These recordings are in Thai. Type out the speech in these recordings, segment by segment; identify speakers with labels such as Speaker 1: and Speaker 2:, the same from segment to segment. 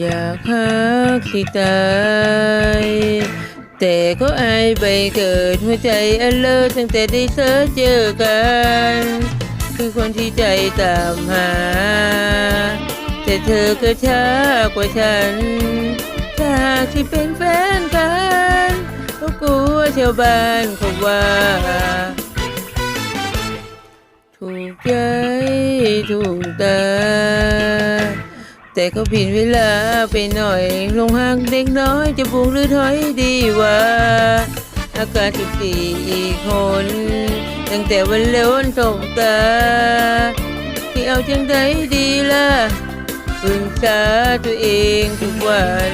Speaker 1: อยากหักที่ตายแต่ก็อายใบเกิดหัวใจอันเลิศตั้งแต่ได้เจอเจอกัน คือคนที่ใจตามหา แต่เธอก็ช้ากว่าฉัน ถ้าหากที่เป็นแฟนกันก็กลัวชาวบ้านเขาว่า ถูกใจถูกตา แต่ก็ผิดเวลาไปหน่อย ลงหักเด็กน้อยจะบุกหรือถอยดีวะอากาศจุดสี่อีกคน ตั้งแต่วันเล้นสบตาที่เอาจังใดดีล่ะปรึกษาตัวเองทุกวัน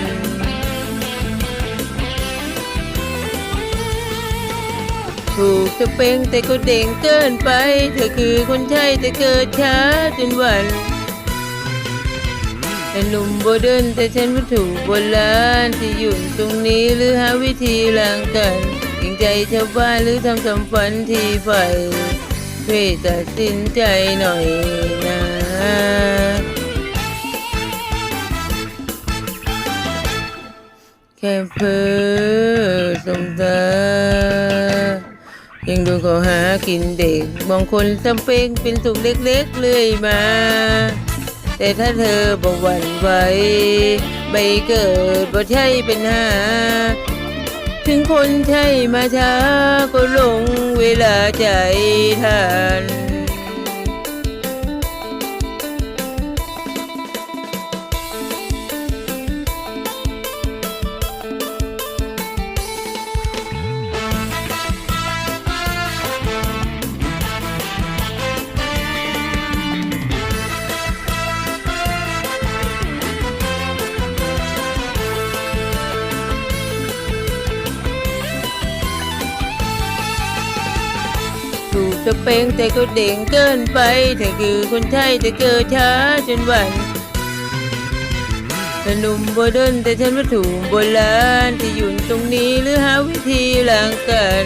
Speaker 1: ถูกสเปงแต่ก็เด่งเกินไป เธอคือคนใช่แต่เกิดช้าจนวัน แต่หนุ่มโบเดินแต่ฉันวัตถุโบราณที่อยู่ตรงนี้หรือหาวิธีล้างกันเกรงใจชาวบ้านหรือทำสำฝันที่ใฝ่ช่วยตัดสินใจหน่อยนะแค่เพ้อสมตายังดูเขาหากินเด็กบางคนจำเป็นเป็นสุขเล็กๆเรื่อยมา แต่ถ้าเธอบอกหวั่นไหวใบเกิดบ่ใช่เป็นหา ถึงคนใช่มาช้าก็ลงเวลาใจทัน สเปงแต่ก็เด่งเกินไปเธอคือคนใช่แต่เกิดช้าจนหวันแต่หนุ่มโบเดินแต่ฉันวัตถุโบราณที่อยู่ตรงนี้หรือหาวิธีล้างกัน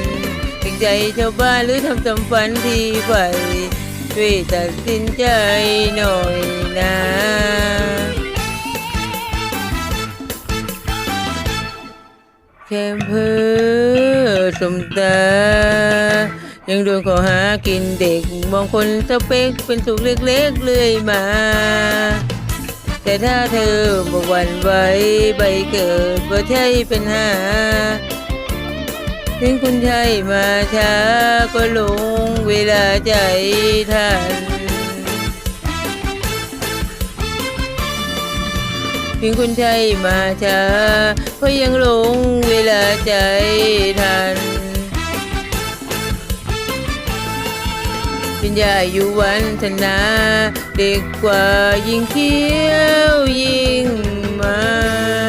Speaker 1: เกรงใจชาวบ้านหรือทำสำฝันที่ใฝ่ช่วยตัดสินใจหน่อยนะแค่เพ้อสมตา ยังโดนขาหากินเด็กบางคนสเปกเป็นสุขเล็กๆเรื่อยมา แต่ถ้าเธอบอกวันไหวใบเกิดว่าใช่เป็นหา ถึงคุณใช่มาช้าก็หลงเวลาใจทันถึงคุณใช่มาช้าก็ยังหลงเวลาใจทัน ป็นยาอยู่วันธนา เด็กกว่ายิ่งเขี้ยวยิ่งมา